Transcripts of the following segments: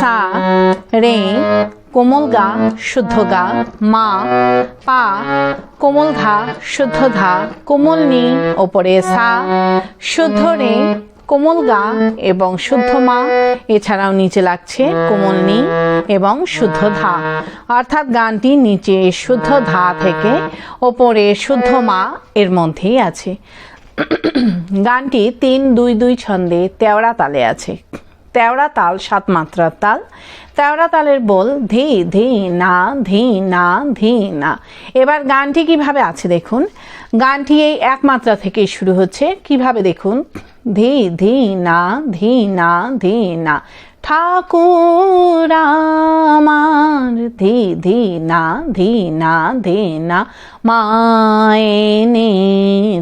সা, রে, কোমল গা, শুদ্ধ গা, মা, পা, কোমল ধা শুদ্ধ ধা, কোমল নি, ওপরে সা, শুদ্ধ রে, কোমল গা এবং শুদ্ধ মা, এছাড়াও নিচে লাগছে কোমল নি এবং শুদ্ধ ধা। অর্থাৎ গানটি নিচে শুদ্ধ ধা থেকে ওপরে শুদ্ধ মা এর মধ্যেই আছে। গানটি তিন দুই দুই ছন্দে তেওড়া তালে আছে। তেওড়া তাল সাত মাত্রার তাল। তেওড়া তালের বল ধি ধি, না ধি না ধি, না। এবার গানটি কীভাবে আছে দেখুন। গানটি এই এক মাত্রা থেকেই শুরু হচ্ছে। কীভাবে দেখুন? ধি ধি, না ধি না ধি, না। ঠাকুর আমার, ধি ধি, না ধি না ধি, না। মায়েনেছে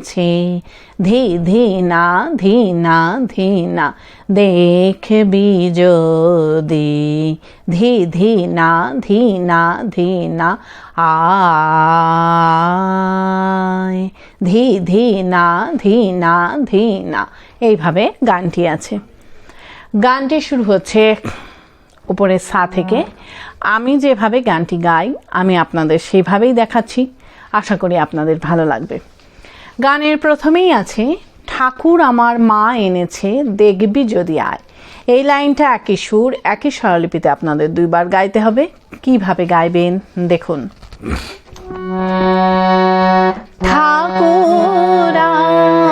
ধি ধি না ধি না ধি না। দেখবি যদি ধি ধি না ধি না ধি না। আয়। ধি ধি না ধি না ধি না। এইভাবে গানটি আছে। গানটি শুরু হচ্ছে উপরে সা থেকে। আমি যেভাবে গানটি গাই, আমি আপনাদের সেভাবেই দেখাচ্ছি। আশা করি আপনাদের ভালো লাগবে। গানের প্রথমেই আছে, ঠাকুর আমার মা এনেছে, দেখবি যদি আয়। এই লাইনটা একই সুর, একই স্বরলিপিতে আপনাদের দুইবার গাইতে হবে। কীভাবে গাইবেন? দেখুন। ঠাকুর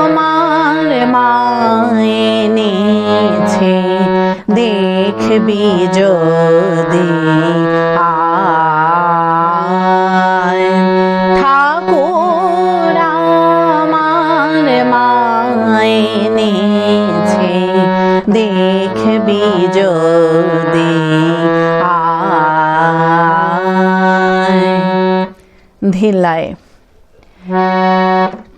আমার মা এনেছে, দেখবি যদি ধিলায়।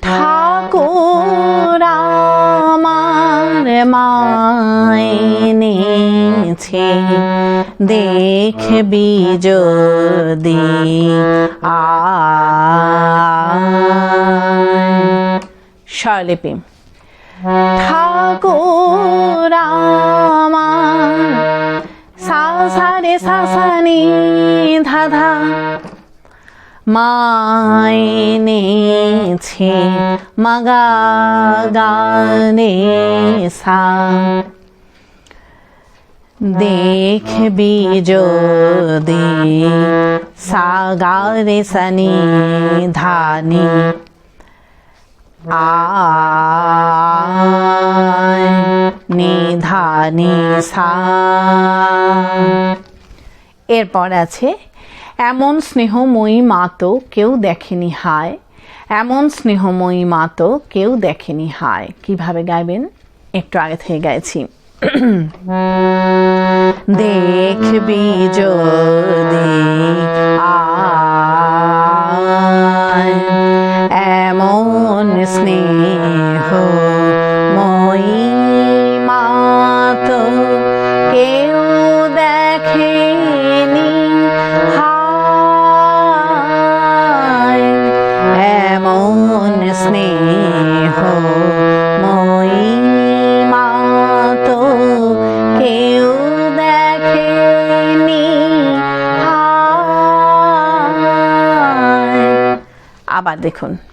ঠাকুর আমার মায়েনেছে দেখবি যদি স্বরলিপি। ঠাকুর আমার সা সা সা সা নি ধা ধা মায়েনেছে মাগা গানে সা। দেখবি যদি সাগারে সনি ধানি নিধানি সা। এরপর আছে এমন স্নেহময়ী মা তো কেউ দেখেনি হায়। এমন স্নেহময়ী মা তো কেউ দেখেনি হায়। কীভাবে গাইবেন? একটু আগে থেকে গাইছি। দেখবি যদি এমন স্নেহ আবার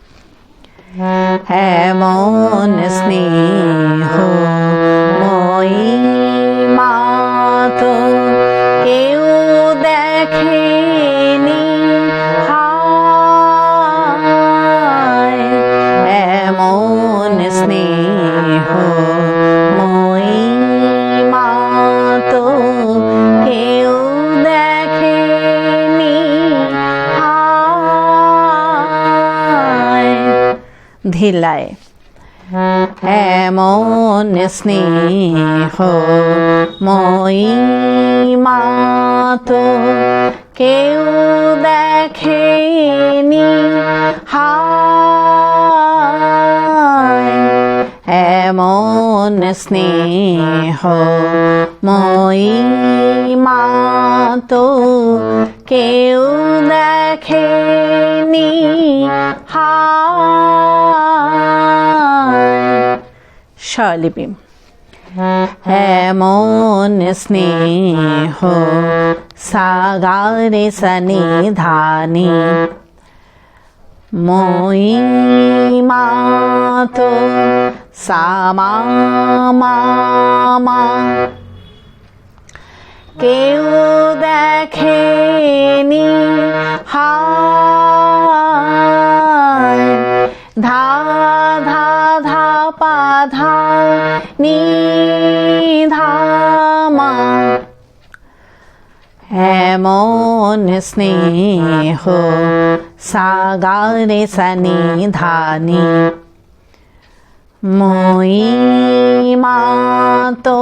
ধিলায় এমন স্নেহ মই মাতো কেউ দেখেনি। হায় এমন স্নেহ মই মাতো কেউ দেখেনি স্বরলিপি এমন স্নেহ সাগারে সনিধানি মই মাতো সামা মামা কেউ দেখেনি হায় ধা ধা ধা, পা, ধা, নি, ধা, মা। এমন স্নেহ সাগারে সনিধানি মই মাতো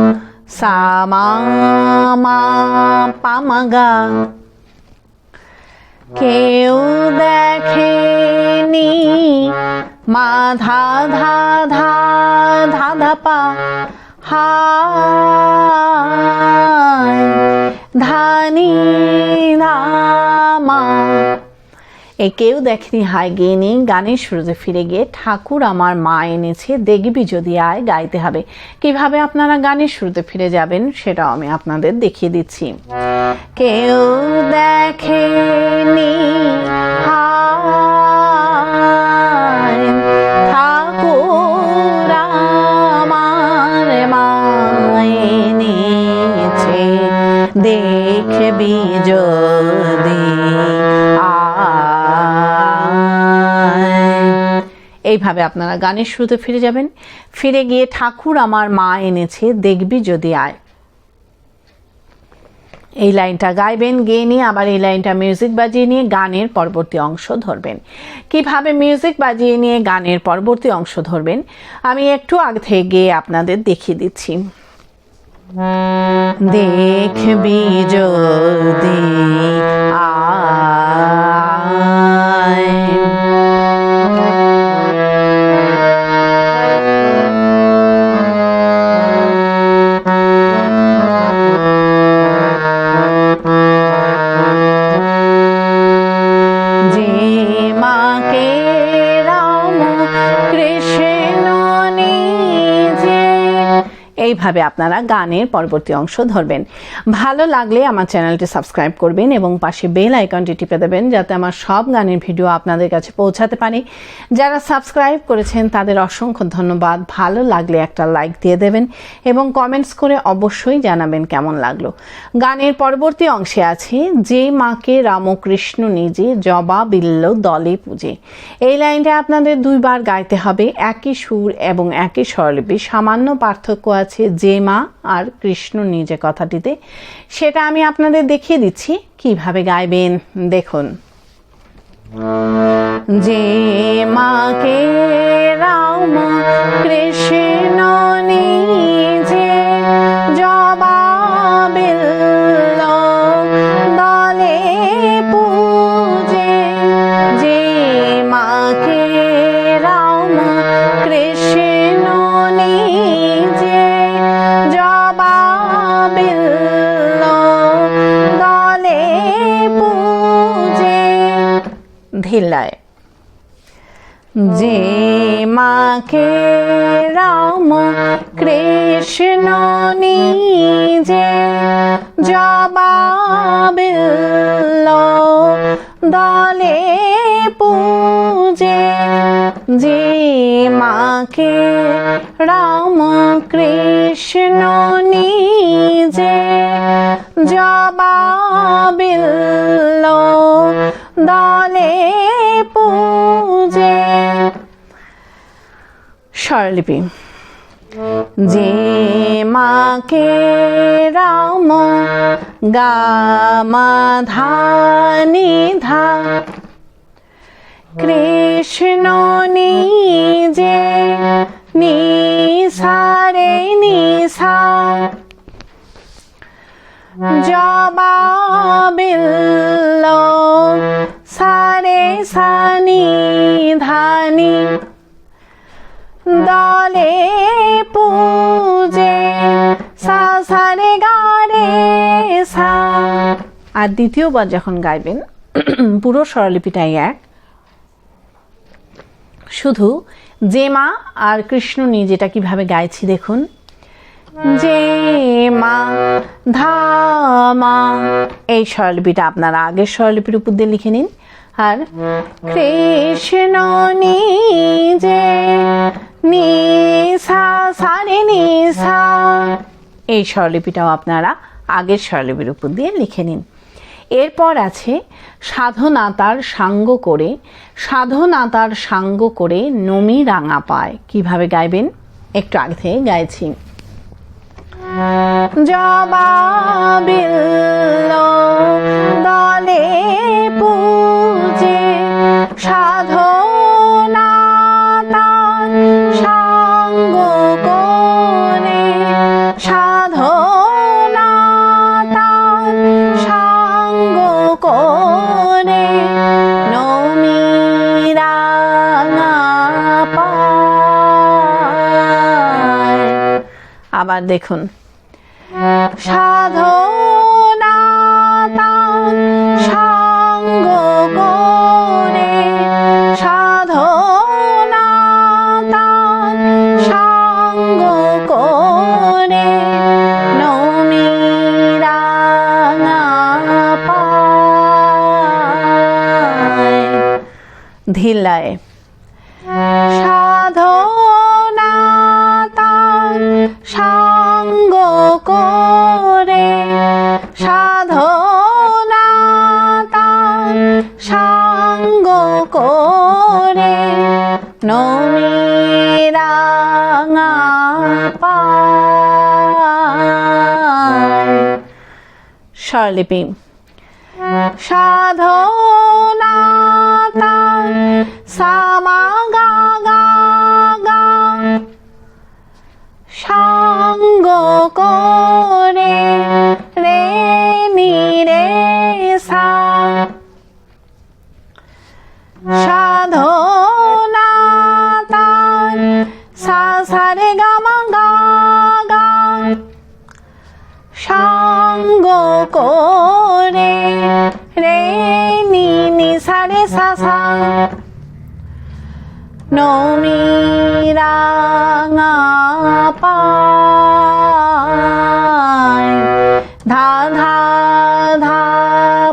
সামা মা পামাগা কেউ দেখেনি মা ধা ধা ধা ধা ধা পা হায় ধানি ধামা এ কেউ দেখেনি হাই গেয়ে নিয়ে গানের শুরুতে ফিরে গিয়ে ঠাকুর আমার মা এনেছে, দেখবি যদি আয়, গাইতে হবে। কীভাবে আপনারা গানের শুরুতে ফিরে যাবেন সেটাও আমি আপনাদের দেখিয়ে দিচ্ছি। কেউ হায় এনেছে। দেখবি যদি এইভাবে আপনারা গানের শুরুতে ফিরে যাবেন? ফিরে গিয়ে ঠাকুর আমার মা এনেছে, দেখবি যদি আয়। এই লাইনটা গাইবেন, গেয়ে নিয়ে আবার এই লাইনটা মিউজিক বাজিয়ে নিয়ে গানের পরবর্তী অংশ ধরবেন। কীভাবে মিউজিক বাজিয়ে নিয়ে গানের পরবর্তী অংশ ধরবেন, আমি একটু আগে থেকে গিয়ে আপনাদের দেখিয়ে দিচ্ছি। দেখবি যদি এইভাবে আপনারা গানের পরবর্তী অংশ ধরবেন। ভালো লাগলে আমার চ্যানেলটি সাবস্ক্রাইব করবেন এবং পাশে বেল আইকনটি টিপে দেবেন যাতে আমার সব গানের ভিডিও আপনাদের কাছে পৌঁছাতে পারে। যারা সাবস্ক্রাইব করেছেন, তাদের অসংখ্য ধন্যবাদ। ভালো লাগলে একটা লাইক দিয়ে দেবেন এবং কমেন্টস করে অবশ্যই জানাবেন কেমন লাগল। গানের পরবর্তী অংশে আছে, যে মাকে রামকৃষ্ণ নিজে জবা বিল্ল দলে পূজে। এই লাইনটা আপনাদের দুইবার গাইতে হবে। একই সুর এবং একই স্বরলিপি সামান্য পার্থক্য আছে যে মা আর কৃষ্ণ নিজে কথাটিতে, সেটা আমি আপনাদের দেখিয়ে দিচ্ছি। কীভাবে গাইবেন? দেখুন। যে মাকে রাম কৃষ্ণ নিজে ধিলায় যে মাকে রাম কৃষ্ণ নিজে জবাব দলে পূজে যে মাকে রাম কৃষ্ণ নিজে জবাবিল দলে পূজে। স্বরলিপি। যে মাকে রাম গামা ধানি ধা কৃষ্ণ নিজে নিসারে নিসা। জবাবিল্ল সারে সানি ধানি। দলে পূজে সা সারে গারে সা। আর দ্বিতীয়বার যখন গাইবেন, পুরো স্বরলিপিটাই এক। শুধু যে মা আর কৃষ্ণ নিয়ে যেটা কীভাবে গাইছি দেখুন। যে মা ধামা। এই স্বরলিপিটা আপনারা আগের স্বরলিপির উপর দিয়ে লিখে নিন। আর কৃষ্ণ নিজে নিসা সারে নিসা এই স্বরলিপিটাও আপনারা আগের স্বরলিপির উপর দিয়ে লিখে নিন। এরপর আছে সাধনাতার সাঙ্গ করে, সাধনাতার সাঙ্গ করে নমি রাঙা পায়। কীভাবে গাইবেন? একটু আগে থেকে গাইছি। দলে পূজে, সাধনা দেখুন। সাধনা তার সাঙ্গ করে সাধনা তার সাঙ্গ করে ধিলায় স্বরলিপি। সাধনা সামা সাঙ্গ করে রে নি রে সা। সাধনা সা করে রে, নি নি, সা, রে সা। নমি রাঙা পায়, ধা ধা ধা,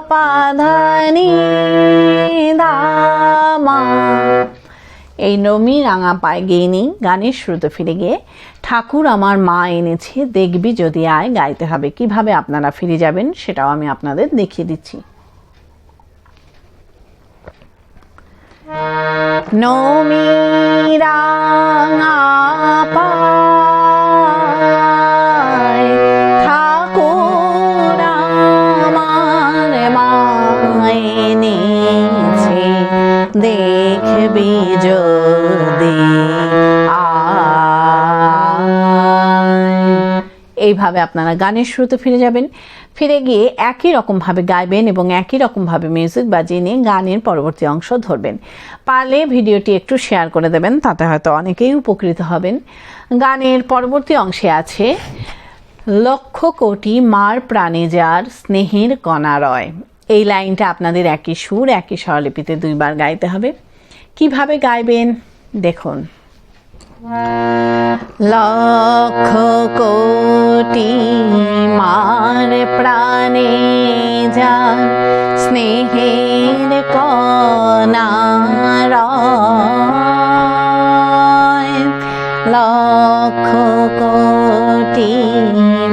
পা, ধা, নি। এই নমি রাঙা পায় গেইনি গানের শুরুতে ফিরে গিয়ে, ঠাকুর আমার মা এনেছে, দেখবি যদি আয়, গাইতে হবে। কীভাবে আপনারা ফিরে যাবেন সেটাও আমি আপনাদের দেখিয়ে দিচ্ছি। ঠাকুর আমার মায়েছে দেখবি এইভাবে আপনারা গানের শুরুতে ফিরে যাবেন। ফিরে গিয়ে একই রকমভাবে গাইবেন এবং একই রকমভাবে মিউজিক বাজিয়ে নিয়ে গানের পরবর্তী অংশ ধরবেন। পারলে ভিডিওটি একটু শেয়ার করে দেবেন, তাতে হয়তো অনেকেই উপকৃত হবেন। গানের পরবর্তী অংশে আছে, লক্ষ কোটি মার প্রাণে যার স্নেহের কণা রয়। এই লাইনটা আপনাদের একই সুর, একই স্বরলিপিতে দুইবার গাইতে হবে। কীভাবে গাইবেন? দেখুন। লক্ষ কোটি মার প্রাণে যার স্নেহের কনার লক্ষ কোটি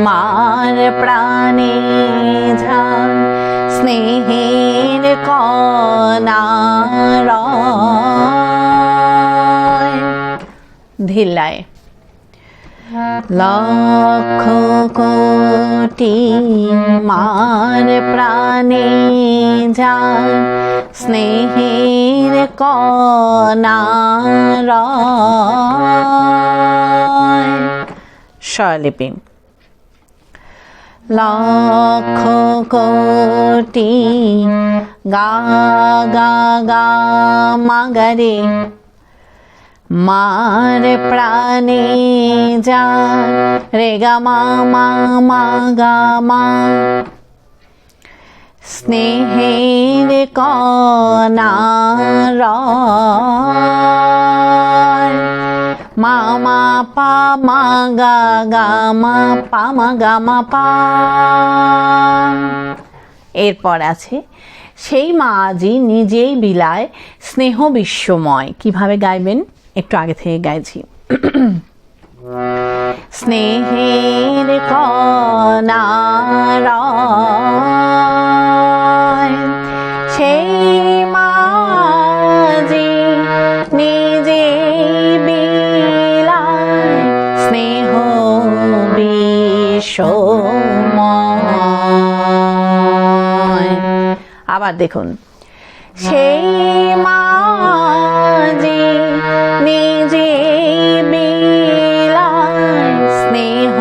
মার প্রাণে যার স্নেহের কনার ধিল্লায় লক্ষ কোটি মার প্রাণে যার স্নেহের কনারয় স্বরলিপি। লক্ষ কোটি গা গা গা মাগারে মার প্রাণে যা রে গা মা মা মা, গা, মা। স্নেহের কনারয় মামা পা, মা, গা গা, মা, পা, মা, গা, মা, পা। এরপর আছে, সেই মা আজি নিজেই বিলায় স্নেহ বিশ্বময় কীভাবে গাইবেন? একটু আগে থেকে গাইছি। স্নেহের কনারয় সেই মাঝি নিজে বিলায় স্নেহ বিষময়। আবার দেখুন সেই মাঝি নিজে বিলায় স্নেহ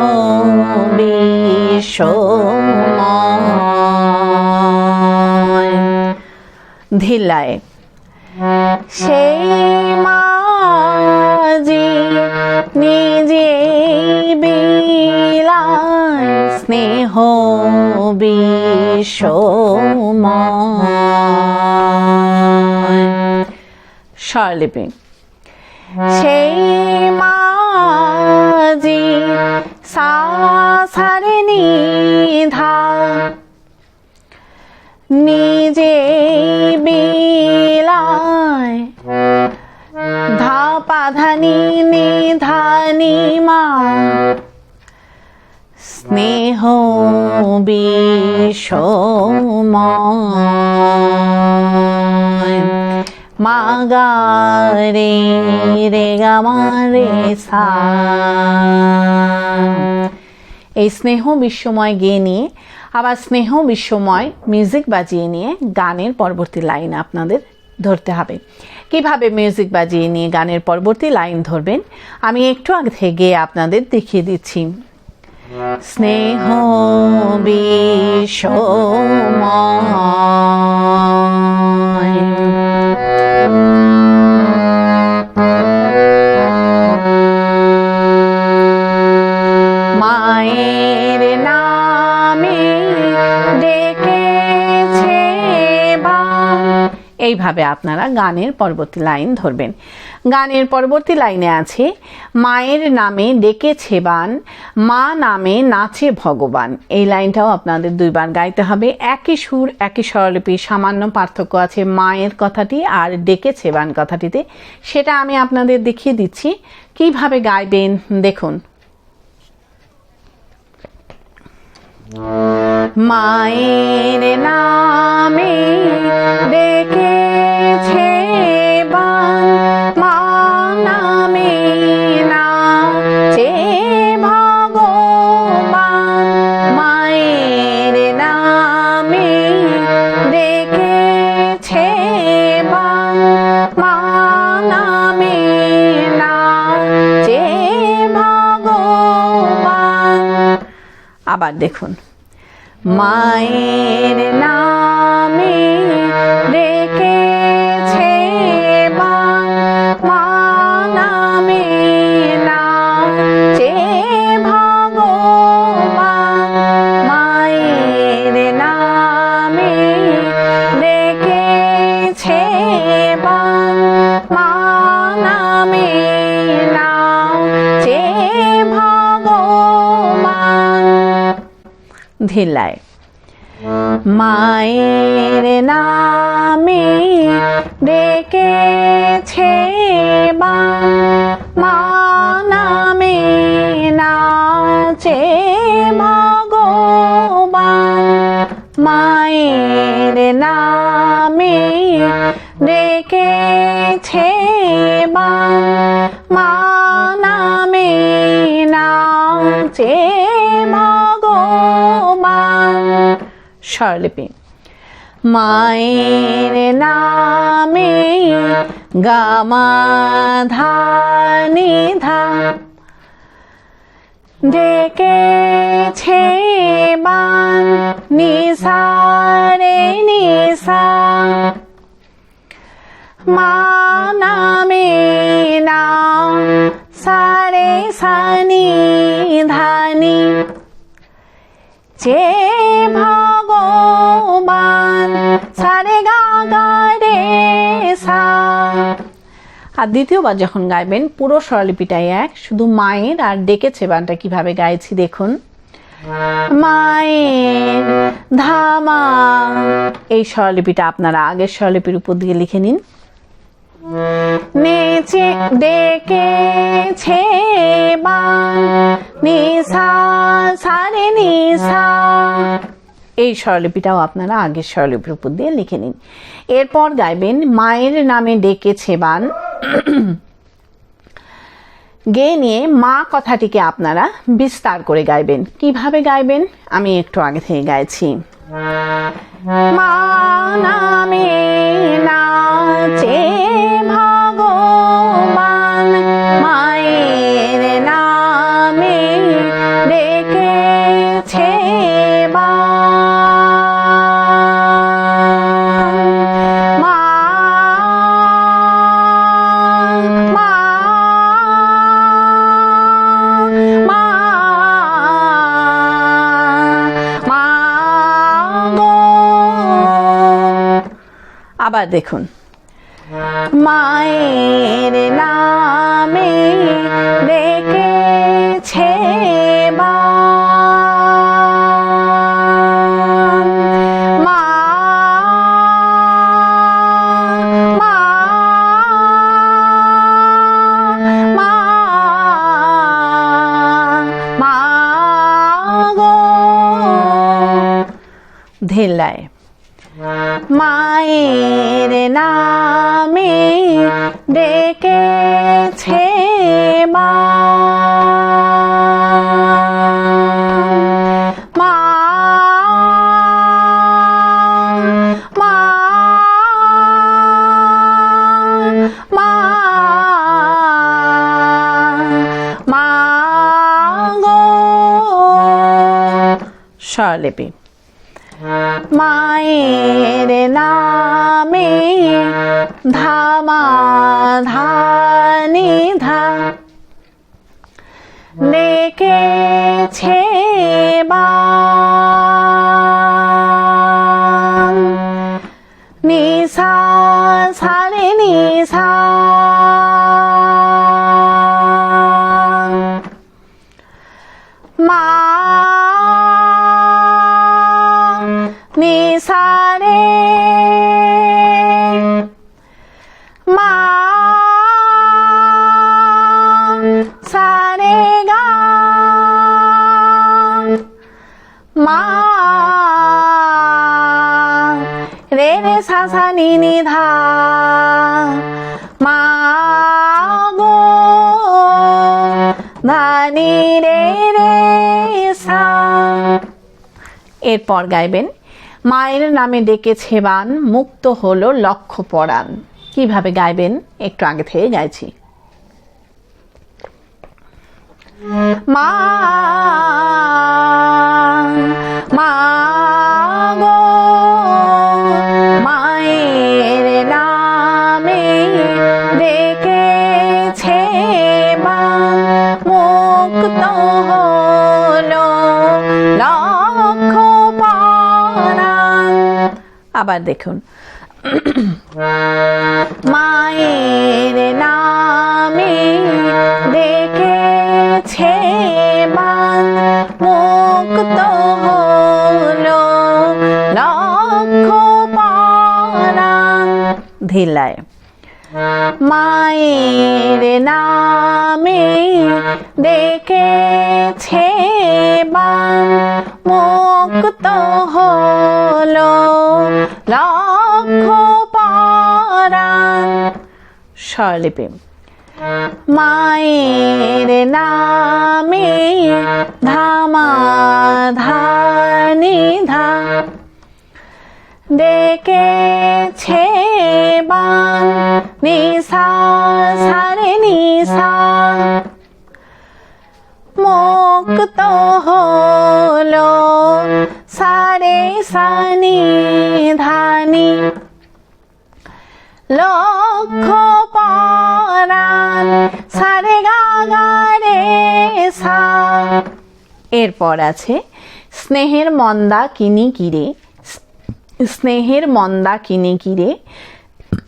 ধিলায় সেই মাঝি নিজে বিলায় স্নেহ বিষময়। স্বরলিপি সেই মাঝি সারে নিধা। নিজে বিলায় ধাপা ধানি নিধানি মা। স্নেহ বিষময়। মা গা রে রে গা মা রে সা। এই স্নেহ বিশ্বময় গেয়ে নিয়ে, আবার স্নেহ বিশ্বময় মিউজিক বাজিয়ে নিয়ে গানের পরবর্তী লাইন আপনাদের ধরতে হবে। কীভাবে মিউজিক বাজিয়ে নিয়ে গানের পরবর্তী লাইন ধরবেন, আমি একটু আগে থেকে আপনাদের দেখিয়ে দিচ্ছি। স্নেহ বিষময় এইভাবে আপনারা গানের পরবর্তী লাইন ধরবেন। গানের পরবর্তী লাইনে আছে, মায়ের নামে ডেকেছে বান, মা নামে নাচে ভগবান। এই লাইনটাও আপনাদের দুইবার গাইতে হবে। একই সুর, একই স্বরলিপি, সামান্য পার্থক্য আছে মায়ের কথাটি আর ডেকেছে বান কথাটিতে। সেটা আমি আপনাদের দেখিয়ে দিচ্ছি। কীভাবে গাইবেন? দেখুন। মায়ের নামে ডেকেছে দেখুন। মায়ের নামে ধিলায় মায়ের নামে ডেকেছে বান মা নামে নাচে ভগবান মায়ের নামে ডেকেছে বান মা নামে নাচে স্বরলিপি মায়ের নামে গামা ধানি ধা ডেকেছে বান নিসারে নিসা মা নামে না সারে সানি ধানি যে ভগবান সারে গা রে সা। আর দ্বিতীয়বার যখন গাইবেন, পুরো স্বরলিপিটাই এক, শুধু মায়ের, আর ডেকেছে বানটা কীভাবে গাইছি দেখুন। মায়ের ধামা। এই স্বরলিপিটা আপনারা আগের স্বরলিপির উপর দিয়ে লিখে নিন। নেচে, ডেকেছে বান নিসা সারে নিসা এই স্বরলিপিটাও আপনারা আগের স্বরলিপির উপর দিয়ে লিখে নিন। এরপর গাইবেন, মায়ের নামে ডেকেছে বান। গেয়ে নিয়ে মা কথাটিকে আপনারা বিস্তার করে গাইবেন। কীভাবে গাইবেন? আমি একটু আগে থেকে গাইছি। মা নামে নাচে ভগবান আবার নামে ডেকেছে মা। স্বরলিপি মায়ের নামে ধামা ধানি ধা ডেকেছে বান নিসা সারে নিসা এরপর গাইবেন, মায়ের নামে ডেকেছে বান, মুক্ত হলো লক্ষ্য পরাণ। কীভাবে গাইবেন? একটু আগে থেকে গাইছি। মা মা মায়ের নামে ডেকেছে বান মুক্ত আবার দেখুন। মায়ের নামে ডেকেছে বান মুক্ত হলো লক্ষ পরাণ ধিলায় মায়ের নামে ডেকেছে বান মুক্ত হলো। লক্ষ পরাণ স্বরলিপি। মায়ের নামে ধামা। ধানি ধা ডেকেছে বান, নিশা সারে নিশা। মুক্ত হলো সারে সানি ধানি। লক্ষ পরাণ সারে গাগারে সা। এরপর আছে, স্নেহের মন্দা কিনি কিরে, স্নেহের মন্দা কিনি কিরে,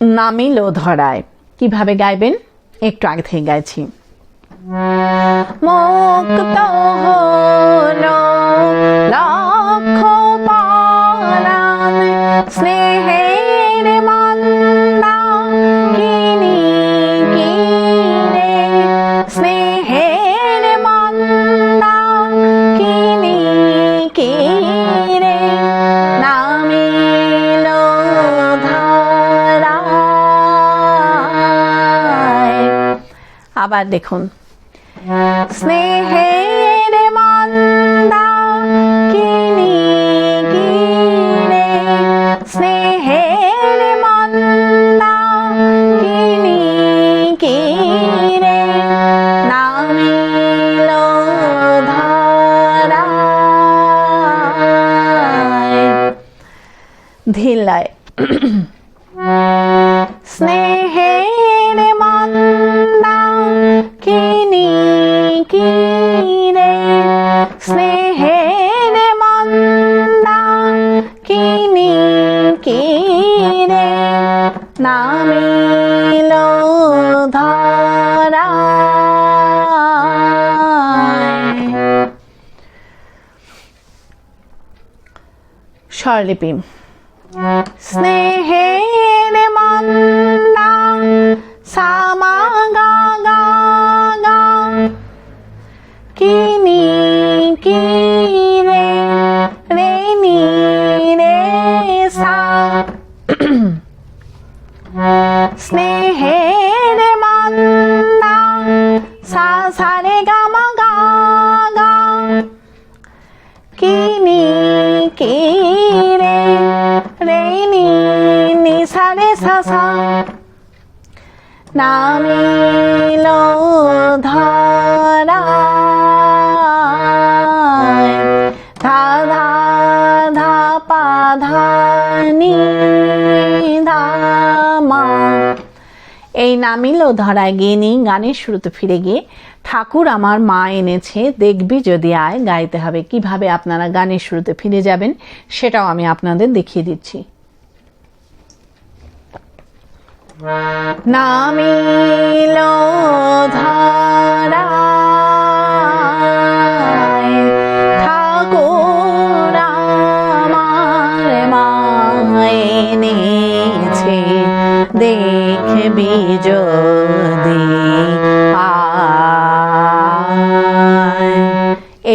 নামিল ধরায়। কীভাবে গাইবেন? একটু আগে থেকে গাইছি। মুক্ত হলো লক্ষ পরাণ স্নেহের মন্দা কিনি কিরে স্নেহের মন্দা কিনি কিরে নামিল ধরায় আবার দেখুন। স্নেহের স্বরলিপি স্নেহের মন্দা সামা গা গা গা কিনি কিরে রে নি রে সা স্নেহের মন্দা সা সা নি সা রে সা সা নামিল ধা নি ধা মা। এই নামিল ধরায় গিয়ে নিয়ে গানের শুরুতে ফিরে গিয়ে ঠাকুর আমার মা এনেছে, দেখবি যদি আয়, গাইতে হবে। কীভাবে আপনারা গানের শুরুতে ফিরে যাবেন, সেটাও আমি আপনাদের দেখিয়ে দিচ্ছি। নামিল ধরায় ঠাকুর আমার মা এনেছে দেখবি যদি